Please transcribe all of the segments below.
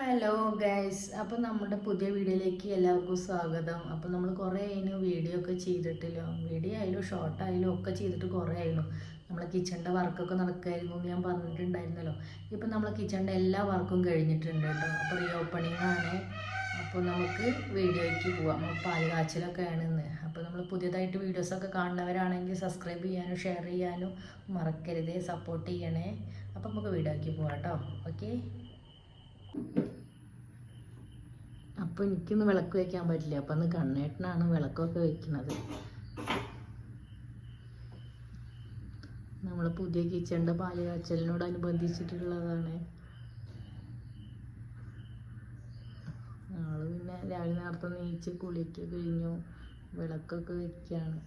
Hello guys അപ്പോൾ നമ്മുടെ പുതിയ വീഡിയോയിലേക്ക് എല്ലാവർക്കും സ്വാഗതം. അപ്പോൾ നമ്മൾ കുറേ അതിന് വീഡിയോ ഒക്കെ ചെയ്തിട്ടില്ല. വീഡിയോ ആയാലും ഷോർട്ട് ആയാലും ഒക്കെ ചെയ്തിട്ട് കുറേ ആയിരുന്നു നമ്മളെ കിച്ചണിന്റെ വർക്കൊക്കെ നടക്കായിരുന്നു എന്ന് ഞാൻ പറഞ്ഞിട്ടുണ്ടായിരുന്നല്ലോ. ഇപ്പം നമ്മളെ കിച്ചണിന്റെ എല്ലാ വർക്കും കഴിഞ്ഞിട്ടുണ്ട് കേട്ടോ. അപ്പോൾ റീ ഓപ്പണിംഗ് ആണ് അപ്പോൾ നമുക്ക് വീഡിയോയ്ക്ക് പോവാം. പാൽ കാച്ചലൊക്കെ ആണ് ഇന്ന്. അപ്പോൾ നമ്മൾ പുതിയതായിട്ട് വീഡിയോസൊക്കെ കാണുന്നവരാണെങ്കിൽ സബ്സ്ക്രൈബ് ചെയ്യാനും ഷെയർ ചെയ്യാനും മറക്കരുത്. സപ്പോർട്ട് ചെയ്യണേ. അപ്പോൾ നമുക്ക് വീഡിയോയ്ക്ക് പോവാം കേട്ടോ. ഓക്കെ അപ്പോൾ എനിക്കൊന്ന് വിളക്ക് വയ്ക്കാൻ പറ്റില്ല. അപ്പം അന്ന് കണ്ണേട്ടനാണ് വിളക്കൊക്കെ വെക്കുന്നത്. നമ്മൾ പുതിയ കിച്ചണിന്റെ പാൽ കാച്ചലിനോടനുബന്ധിച്ചിട്ടുള്ളതാണ് ഞങ്ങൾ പിന്നെ രാവിലെ നേരത്തെ നീച്ച് കുളിയൊക്കെ കഴിഞ്ഞു. വിളക്കൊക്കെ വെക്കുകയാണ്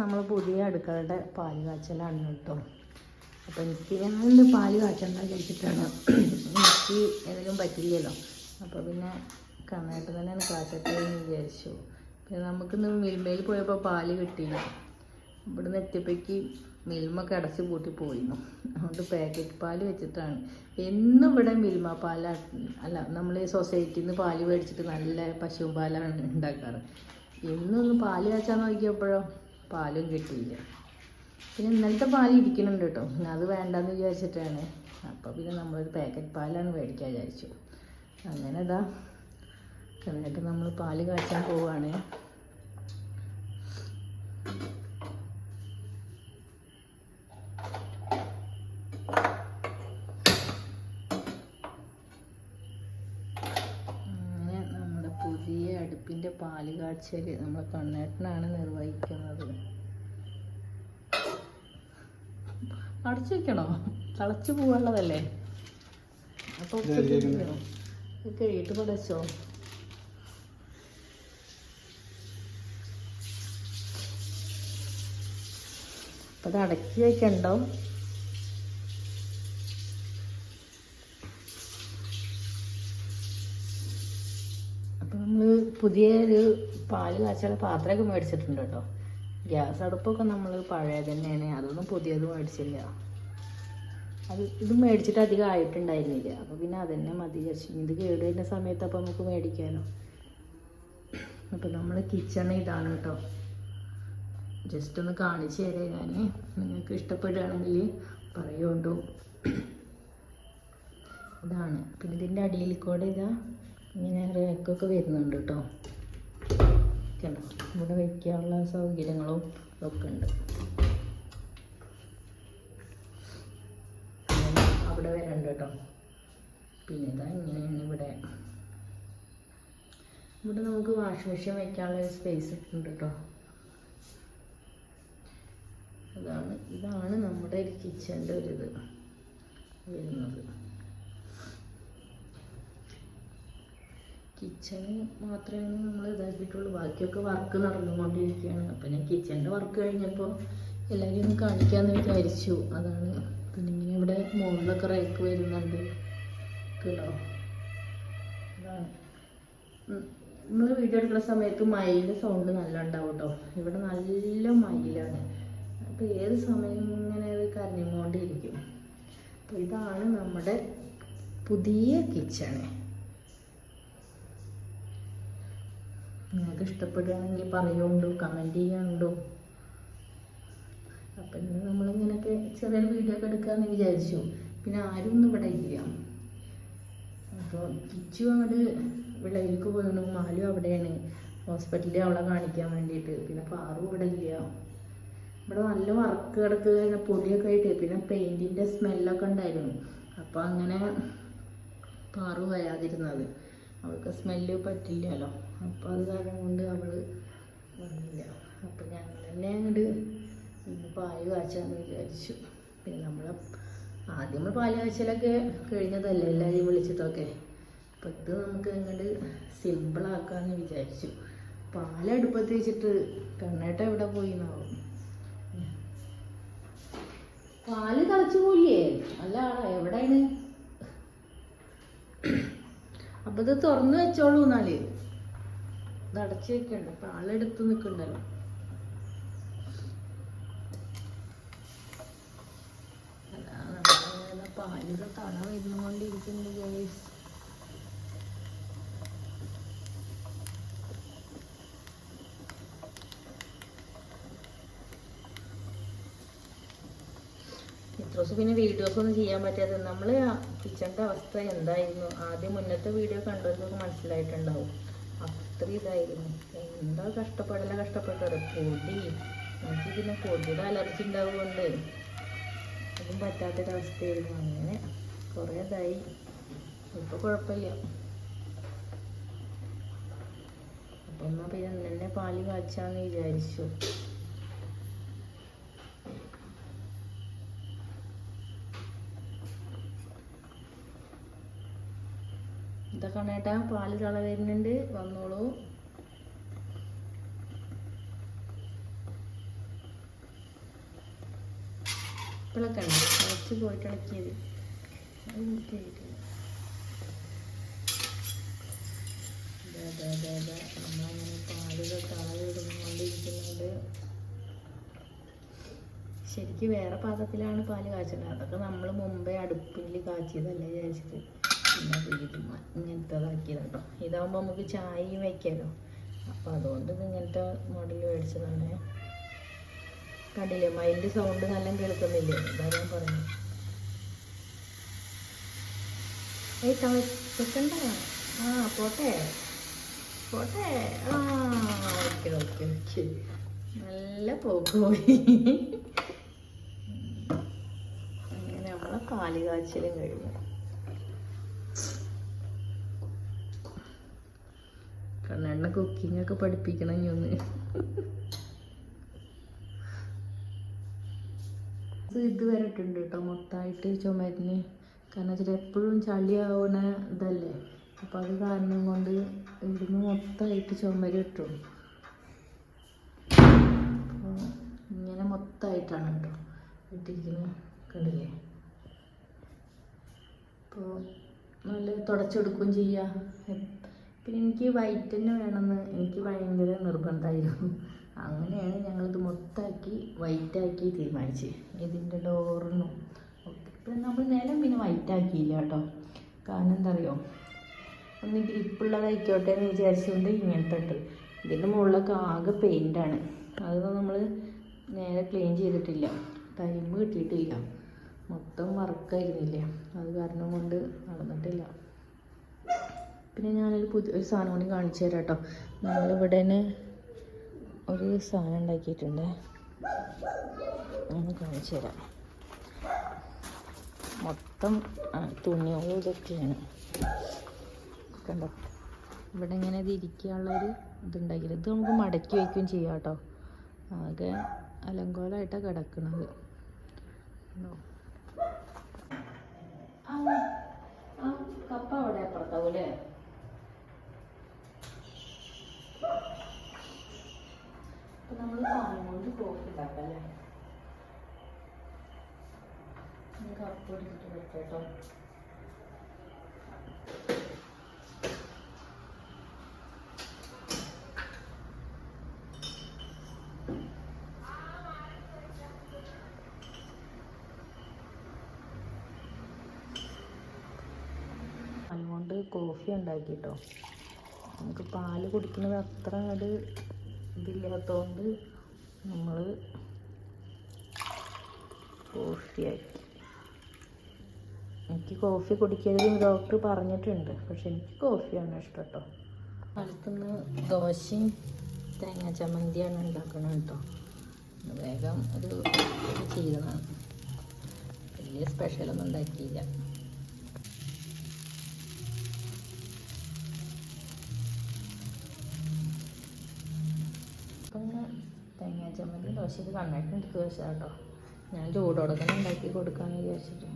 നമ്മൾ പുതിയ അടുക്കളയുടെ പാൽ കാച്ചലാണ് കേട്ടോ. അപ്പോൾ എനിക്ക് എന്ത് പാൽ കാച്ചണ്ട കഴിച്ചിട്ടാണ് എനിക്ക് ഏതെങ്കിലും പറ്റില്ലല്ലോ. അപ്പോൾ പിന്നെ കണ്ണായിട്ട് തന്നെയാണ് കാച്ചട്ടെ എന്ന് വിചാരിച്ചു. പിന്നെ നമുക്കിന്ന് മിൽമയിൽ പോയപ്പോൾ പാൽ കിട്ടിയില്ല. ഇവിടുന്ന് എത്തിയപ്പോഴേക്ക് മിൽമ അടച്ച് പൂട്ടി പോയിരുന്നു. അതുകൊണ്ട് പാക്കറ്റ് പാൽ വെച്ചിട്ടാണ്. എന്നും ഇവിടെ മിൽമ പാല അല്ല നമ്മൾ സൊസൈറ്റിയിൽ നിന്ന് പാൽ മേടിച്ചിട്ട് നല്ല പശു പാലാണ് ഉണ്ടാക്കാറ്. എന്നൊന്ന് പാൽ കാച്ചാൻ നോക്കിയപ്പോഴോ? പാലും കിട്ടിയില്ല. പിന്നെ ഇന്നലത്തെ പാൽ ഇരിക്കുന്നുണ്ട് കേട്ടോ. പിന്നെ അത് വേണ്ടെന്ന് വിചാരിച്ചിട്ടാണ്. അപ്പോൾ പിന്നെ നമ്മളൊരു പാക്കറ്റ് പാലാണ് മേടിക്കാൻ വിചാരിച്ചു. അങ്ങനെ ഇതാ. എന്നിട്ട് നമ്മൾ പാൽ കാച്ചാൻ പോവുകയാണ് അങ്ങനെ നമ്മുടെ അടുപ്പിന്റെ പാൽ കാച്ചൽ നമ്മളെ കണ്ണേട്ടനാണ് നിർവഹിക്കുന്നത്. അടച്ചു വെക്കണോ? തളച്ചു പോവാനുള്ളതല്ലേ? അപ്പോൾ കഴിയിട്ട് പടച്ചോ അപ്പൊ അത് അടക്കി വെക്കണ്ടോ അപ്പം നമ്മൾ പുതിയൊരു പാൽ കാച്ചുള്ള പാത്രമൊക്കെ മേടിച്ചിട്ടുണ്ട് കേട്ടോ. ഗ്യാസ് അടുപ്പൊക്കെ നമ്മൾ പഴയ തന്നെയാണ്. അതൊന്നും പുതിയത് മേടിച്ചില്ല. അത് ഇത് മേടിച്ചിട്ട് അധികം ആയിട്ടുണ്ടായിരുന്നില്ല. അപ്പോൾ പിന്നെ അതന്നെ മതി വിചാരിച്ചു. ഇത് കേട് വരുന്ന സമയത്ത് അപ്പോൾ നമുക്ക് മേടിക്കാനോ അപ്പോൾ നമ്മൾ കിച്ചൺ ഇതാണ് കേട്ടോ. ജസ്റ്റ് ഒന്ന് കാണിച്ചു തരാം ഞാൻ നിങ്ങൾക്ക് ഇഷ്ടപ്പെടുകയാണെങ്കിൽ പറയുകൊണ്ടു. ഇതാണ്. പിന്നെ ഇതിന്റെ അടിയിൽ കൂടെ ഇതാ ഇങ്ങനെ റേക്കൊക്കെ വരുന്നുണ്ട് കേട്ടോ കണ്ടോ? ഇവിടെ വയ്ക്കാനുള്ള സൗകര്യങ്ങളും ഒക്കെ ഉണ്ട്. അവിടെ വരണ്ട് കേട്ടോ പിന്നെ ഇതാ ഇങ്ങനെയാണ് ഇവിടെ. ഇവിടെ നമുക്ക് വാഷിംഗ് മെഷീൻ വയ്ക്കാനുള്ള സ്പേസ് ഉണ്ട് കേട്ടോ അതാണ് ഇതാണ് നമ്മുടെ ഒരു കിച്ചന്റെ ഒരു ഇത് വരുന്നത്. കിച്ചണ് മാത്രമേ നമ്മൾ ഇതാക്കിയിട്ടുള്ളൂ. ബാക്കിയൊക്കെ വർക്ക് നടന്നുകൊണ്ടിരിക്കുകയാണ് അപ്പം ഞാൻ കിച്ചണിന്റെ വർക്ക് കഴിഞ്ഞപ്പോൾ എല്ലാവരും ഒന്ന് കാണിക്കാമെന്ന് വിചാരിച്ചു. അതാണ്. പിന്നെ ഇങ്ങനെ ഇവിടെ മുകളിലൊക്കെ റേക്ക് വരുന്നുണ്ട്. കേട്ടോ? അതാണ്. നമ്മൾ വീഡിയോ എടുക്കുന്ന സമയത്ത് മയിലിന്റെ സൗണ്ട് നല്ല ഉണ്ടാവും കേട്ടോ ഇവിടെ നല്ല മയിലാണ്. അപ്പോൾ ഏത് സമയം ഇങ്ങനെ അത് കരഞ്ഞുകൊണ്ടിരിക്കും. അപ്പോൾ ഇതാണ് നമ്മുടെ പുതിയ കിച്ചണ് നിങ്ങൾക്ക് ഇഷ്ടപ്പെടുകയാണെങ്കിൽ പറയുണ്ടോ? കമന്റ് ചെയ്യാനുണ്ടോ അപ്പം ഇന്ന് നമ്മളിങ്ങനെയൊക്കെ ചെറിയൊരു വീഡിയോ ഒക്കെ എടുക്കാമെന്ന് വിചാരിച്ചു. പിന്നെ ആരും ഒന്നും ഇവിടെ ഇല്ല. അപ്പോൾ കിച്ചു അങ്ങോട്ട് വിളയിലേക്ക് പോയിരുന്നു മാലു അവിടെയാണ്. ഹോസ്പിറ്റലിൽ അവളെ കാണിക്കാൻ വേണ്ടിയിട്ട്. പിന്നെ പാറു ഇവിടെ ഇല്ല. ഇവിടെ നല്ല വർക്ക് കിടക്കുക പൊടിയൊക്കെ ആയിട്ട്. പിന്നെ പെയിന്റിന്റെ സ്മെല്ലൊക്കെ ഉണ്ടായിരുന്നു. അപ്പോൾ അങ്ങനെ പാറു വരാതിരുന്നത്. അവൾക്ക് സ്മെല്ല് പറ്റില്ലല്ലോ അപ്പോൾ അത് കാരണം കൊണ്ട് അവൾ വന്നില്ല. അപ്പോൾ ഞങ്ങൾ തന്നെ അങ്ങോട്ട് പാൽ കാച്ചാന്ന് വിചാരിച്ചു. പിന്നെ നമ്മൾ ആദ്യം നമ്മൾ പാൽ കാച്ചലൊക്കെ കഴിഞ്ഞതല്ലേ എല്ലാവരെയും വിളിച്ചിട്ടൊക്കെ. അപ്പോൾ ഇത് നമുക്ക് അങ്ങോട്ട് സിമ്പിളാക്കാമെന്ന് വിചാരിച്ചു. പാലടുപ്പത്ത് വെച്ചിട്ട് കണ്ണേട്ട എവിടെ പോയി എന്നാവും പാൽ തിളച്ചു പോയില്ലേ? അല്ല എവിടെയാണ്? അപ്പൊ ഇത് തുറന്നു വെച്ചോളൂ എന്നാൽ. ഇത് അടച്ചു വെക്കണ്ട. അപ്പൊ ആളെടുത്ത് നിൽക്കണ്ടല്ലോ പാലിന്റെ തള വരുന്നുകൊണ്ടിരിക്കുന്നുണ്ട് ദിവസം പിന്നെ വീഡിയോസ് ഒന്നും ചെയ്യാൻ പറ്റാതെ നമ്മൾ കിച്ചണിന്റെ അവസ്ഥ എന്തായിരുന്നു? ആദ്യം മുന്നത്തെ വീഡിയോ കണ്ടവർക്ക് മനസ്സിലായിട്ടുണ്ടാവും. അത്ര ഇതായിരുന്നു. എന്താ കഷ്ടപ്പെടല കഷ്ടപ്പെട്ടത്? പൊടി. എനിക്ക് പിന്നെ പൊടിയുടെ അലർജി ഉണ്ടാവുകൊണ്ട് അതും പറ്റാത്തൊരവസ്ഥയായിരുന്നു. അങ്ങനെ കുറേ ഇതായി. ഇപ്പോൾ കുഴപ്പമില്ല അപ്പം എന്നാൽ പിന്നെ എന്നെ പാൽ കാച്ചാന്ന് വിചാരിച്ചു. ഇതൊക്കെ നേട്ടാ പാൽ തള വരുന്നുണ്ട്. വന്നോളൂ. ഇപ്പോഴൊക്കെ ഉണ്ട് കുറച്ച് പോയിട്ട് ഇളക്കിയത്. ശരിക്കും വേറെ പാത്രത്തിലാണ് പാൽ കാച്ചുന്നത് അതൊക്കെ നമ്മൾ മുമ്പേ അടുപ്പിൽ കാച്ചിയതല്ലേ വിചാരിച്ചിട്ട്. പിന്നെ മ- ഇതാകുമ്പോൾ നമുക്ക് ചായയും വയ്ക്കാമല്ലോ അപ്പോൾ അതുകൊണ്ട് ഇങ്ങനത്തെ മോഡൽ മേടിച്ചതാണ്. കണ്ടില്ലേ? മൈൻഡ് സൗണ്ട് നല്ല കേൾക്കുന്നില്ലേ? എന്താ ഞാൻ പറഞ്ഞു ഏയ് തിളക്കണ്ട ആ പോട്ടെ. പോട്ടെ. ആ ഓക്കെ ഓക്കെ ഓക്കെ. നല്ല പോക്ക് പോയി അങ്ങനെ നമ്മളെ പാൽ കാച്ചിലും കഴിഞ്ഞു. കണ്ണെണ്ണ കുക്കിംഗ് ഒക്കെ പഠിപ്പിക്കണം ഇനി ഒന്ന്. ഇത് വരട്ടുണ്ട് കേട്ടോ മൊത്തമായിട്ട് ചുമരിന്. കാരണം വെച്ചാൽ എപ്പോഴും ചളിയാവണ ഇതല്ലേ? അപ്പം അത് കാരണം കൊണ്ട് ഇവിടുന്ന് മൊത്തമായിട്ട് ചുമര് കിട്ടും ഇങ്ങനെ മൊത്തമായിട്ടാണ് കേട്ടോ ഇട്ടിരിക്കുന്നത്. കണ്ടില്ലേ? അപ്പോൾ നല്ല തുടച്ചെടുക്കുകയും ചെയ്യാം. പിന്നെ എനിക്ക് വൈറ്റ് തന്നെ വേണമെന്ന് എനിക്ക് ഭയങ്കര നിർബന്ധമായിരുന്നു. അങ്ങനെയാണ് ഞങ്ങളിത് മൊത്തമാക്കി വൈറ്റാക്കി തീരുമാനിച്ച്. ഇതിന്റെ ഡോറിനും ഒക്കെ. ഇപ്പം നമ്മൾ നിലം പിന്നെ വൈറ്റ് ആക്കിയില്ല കേട്ടോ. കാരണം എന്താ അറിയോ ഒന്ന് ഗ്രിപ്പുള്ളതായിക്കോട്ടെ എന്ന് വിചാരിച്ചുകൊണ്ട് ഇങ്ങനത്തെ ഇട്ട് ഇതിന്റെ മുകളിലൊക്കെ ആകെ പെയിന്റാണ് അതൊന്നും നമ്മൾ നേരെ ക്ലീൻ ചെയ്തിട്ടില്ല. ടൈം കിട്ടിയിട്ടില്ല. മൊത്തം വർക്കായിരുന്നില്ലേ അത് കാരണം കൊണ്ട് നടന്നിട്ടില്ല. പിന്നെ ഞാനൊരു പുതിയ ഒരു സാധനം കൂടി കാണിച്ചു തരാം കേട്ടോ നമ്മളിവിടെ തന്നെ ഒരു സാധനം ഉണ്ടാക്കിയിട്ടുണ്ട്. കാണിച്ചു തരാം. മൊത്തം തുണി തുണികളും ഇതൊക്കെയാണ്. കണ്ടോ? ഇവിടെ ഇങ്ങനെ ഇത് ഇരിക്കാനുള്ളൊരു ഇതുണ്ടാക്കിയത് ഇത് നമുക്ക് മടക്കി വയ്ക്കുകയും ചെയ്യാം കേട്ടോ ആകെ അലങ്കോലമായിട്ടാണ് കിടക്കുന്നത്. കപ്പ അവിടെ അപ്പുറത്താവും അല്ലേ അപ്പൊ നമ്മൾ കോഫി ഉണ്ടാക്കാം അല്ലേ എടുത്തിട്ട് അതുകൊണ്ട് കോഫി ഉണ്ടാക്കിട്ടോ. നമുക്ക് പാൽ കുടിക്കുന്നത് അത്ര അത് ഇതില്ലാത്തതുകൊണ്ട് നമ്മൾ കോഫി ആക്കി എനിക്ക് കോഫി കുടിക്കരുത് ഡോക്ടർ പറഞ്ഞിട്ടുണ്ട്. പക്ഷെ എനിക്ക് കോഫിയാണ് ഇഷ്ടം കേട്ടോ അടുത്തുനിന്ന് ദോശയും തേങ്ങ ചമ്മന്തിയാണ് ഉണ്ടാക്കണം കേട്ടോ. വേഗം ഒരു ചെയ്തതാണ്. വലിയ സ്പെഷ്യലൊന്നും ഉണ്ടാക്കിയില്ല. തേങ്ങ ചമ്മന്തി ദോശയ്ക്ക് കണ്ണായിട്ട് എടുത്ത് വെച്ചാൽ കേട്ടോ ഞാൻ ചൂടോടെ തന്നെ ഉണ്ടാക്കി കൊടുക്കാമെന്ന് വിചാരിച്ചിട്ട്.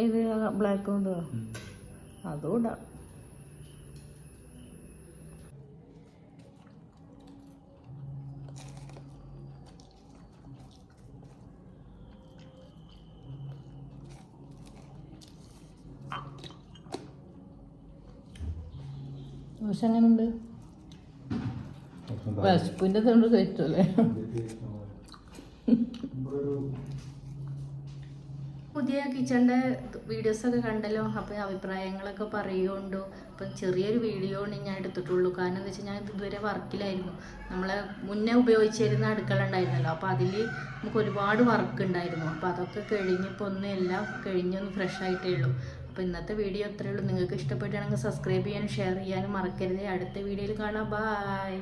ഏത് ബ്ലാക്ക് കൊണ്ടോ അതും ഇടാം. ദോശ എങ്ങനെയുണ്ട് വിശപ്പിന്റെ തൊണ്ട് കഴിച്ചല്ലേ? പുതിയ കിച്ചണിന്റെ വീഡിയോസൊക്കെ കണ്ടല്ലോ. അപ്പോൾ അഭിപ്രായങ്ങളൊക്കെ പറയുകൊണ്ടു അപ്പം ചെറിയൊരു വീഡിയോ ആണ് ഞാൻ എടുത്തിട്ടുള്ളൂ. കാരണം എന്താ വെച്ചാൽ ഞാൻ ഇതുവരെ വർക്കിലായിരുന്നു. നമ്മളെ മുന്നേ ഉപയോഗിച്ചിരുന്ന അടുക്കള ഉണ്ടായിരുന്നല്ലോ അപ്പോൾ അതിൽ നമുക്ക് ഒരുപാട് വർക്ക് ഉണ്ടായിരുന്നു. അപ്പോൾ അതൊക്കെ കഴിഞ്ഞിപ്പോൾ ഒന്നും എല്ലാം കഴിഞ്ഞൊന്ന് ഫ്രഷ് ആയിട്ടേ ഉള്ളൂ. അപ്പോൾ ഇന്നത്തെ വീഡിയോ അത്രയേ ഉള്ളൂ. നിങ്ങൾക്ക് ഇഷ്ടപ്പെട്ടാണെങ്കിൽ സബ്സ്ക്രൈബ് ചെയ്യാനും ഷെയർ ചെയ്യാനും മറക്കരുത്. അടുത്ത വീഡിയോയിൽ കാണാം. ബായ്